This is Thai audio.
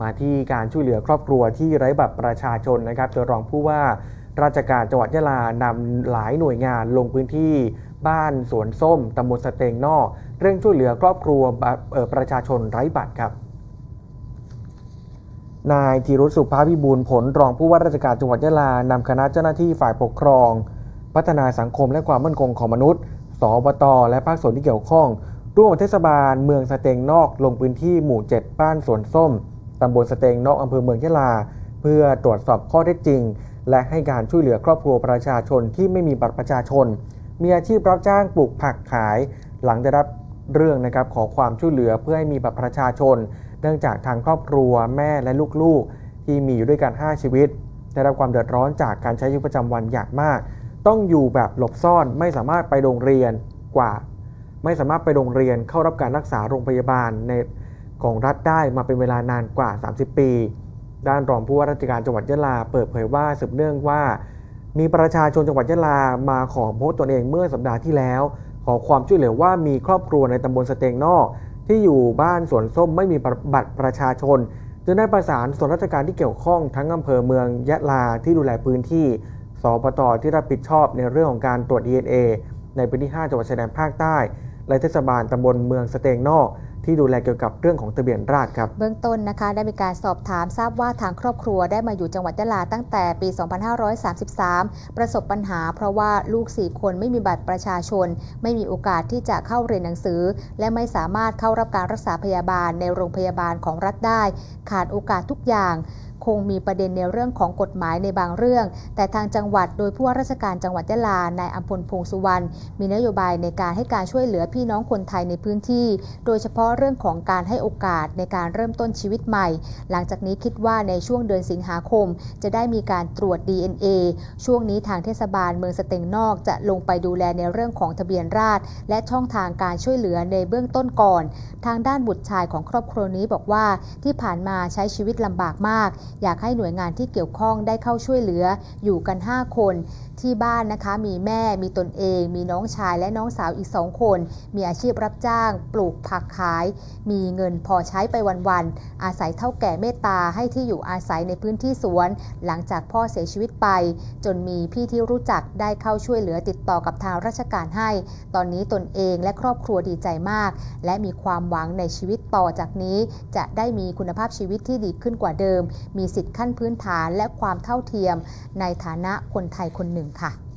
มาที่การช่วยเหลือครอบครัวที่ไร้บัตรประชาชนนะครับโดยรองผู้ว่าราชการจังหวัดยะลานำหลายหน่วยงานลงพื้นที่บ้านสวนส้มตำบลสเตงนอกเร่งช่วยเหลือครอบครัวบัตรประชาชนไร้บัตรครับนายธีรุสุภาพิบูลผลรองผู้ว่าราชการจังหวัดยะลานำคณะเจ้าหน้าที่ฝ่ายปกครอง พัฒนาสังคมและความมั่นคงของมนุษย์สอบตและภาคส่วนที่เกี่ยวข้อง ร่วมเทศบาลเมืองสเตงนอก ลงพื้นที่หมู่ 7 บ้านสวนส้ม ตำบลสเตงนอกอำเภอเมืองยะลา เพื่อตรวจสอบข้อเท็จจริง และให้การช่วยเหลือครอบครัวประชาชนที่ไม่มีบัตรประชาชน มีอาชีพรับจ้างปลูกผักขาย หลังได้รับเรื่องนะครับขอความช่วยเหลือเพื่อให้มีบัตรประชาชน เนื่องจากทางครอบครัวแม่และลูกๆ ที่มีอยู่ด้วยกัน 5 ชีวิต ได้รับความเดือดร้อนจากการใช้ชีวิตประจำวันอย่างมาก ต้องอยู่แบบหลบซ่อนไม่สามารถไปโรงเรียนกว่า ไม่สามารถไปโรงเรียนเข้ารับการรักษาโรงพยาบาลใน ของรัฐได้มาเป็นเวลานานกว่า 30 ปี ด้านรองผู้ว่าราชการจังหวัดยะลาเปิดเผยว่าสืบเนื่องว่า มีประชาชนจังหวัดยะลามาขอพบตนเองเมื่อสัปดาห์ที่แล้ว ขอความช่วยเหลือว่ามีครอบครัวในตำบลสเตงนอก ที่อยู่บ้านสวนส้มไม่มีบัตรประชาชนจึงได้ประสานส่วนราชการที่เกี่ยวข้องทั้งอำเภอเมืองยะลาที่ดูแลพื้นที่สปตที่รับผิดชอบในเรื่องของการตรวจ DNA ในพื้นที่ 5 จังหวัดชายแดนภาคใต้ และเทศบาลตำบลเมืองสเตงนอก ที่ดูแลเกี่ยวกับเรื่องของทะเบียนราษฎร์ครับ เบื้องต้นนะคะได้มีการสอบถามทราบว่าทางครอบครัวได้มาอยู่จังหวัดยะลาตั้งแต่ปี 2533 ประสบปัญหา เพราะว่าลูก 4 คนไม่มีบัตรประชาชน ไม่มีโอกาสที่จะเข้าเรียนหนังสือ และไม่สามารถเข้ารับการรักษาพยาบาลในโรงพยาบาลของรัฐได้ ขาดโอกาสทุกอย่าง คงมีประเด็นในเรื่องของกฎหมายในบางเรื่อง แต่ทางจังหวัดโดยผู้ว่าราชการจังหวัดยะลานายอัมพลพงษ์สุวรรณมีนโยบายในการให้การช่วยเหลือพี่น้องคนไทยในพื้นที่ โดยเฉพาะเรื่องของการให้โอกาสในการเริ่มต้นชีวิตใหม่ หลังจากนี้คิดว่าในช่วงเดือนสิงหาคม จะได้มีการตรวจ DNA ช่วงนี้ทางเทศบาลเมืองสเต็งนอกจะลงไปดูแลในเรื่องของทะเบียนราษฎรและช่องทางการช่วยเหลือในเบื้องต้นก่อน ทางด้านบุตรชายของครอบครัวนี้บอกว่าที่ผ่านมาใช้ชีวิตลำบากมากอยากให้หน่วยงานที่เกี่ยวข้องได้เข้าช่วยเหลืออยู่กัน 5 คน ที่บ้านนะคะ มีแม่มีตนเอง มีน้องชายและน้องสาวอีกสองคน มีอาชีพรับจ้าง ปลูกผักขาย มีเงินพอใช้ไปวันๆอาศัยเท่าแก่เมตตาให้ที่อยู่อาศัยในพื้นที่สวน หลังจากพ่อเสียชีวิตไป จนมีพี่ที่รู้จักได้เข้าช่วยเหลือติดต่อกับทางราชการให้ ตอนนี้ตนเองและครอบครัวดีใจมาก และมีความหวังในชีวิตต่อจากนี้ จะได้มีคุณภาพชีวิตที่ดีขึ้นกว่าเดิม มีสิทธิขั้นพื้นฐานและความเท่าเทียม ในฐานะคนไทยคนหนึ่งค่ะ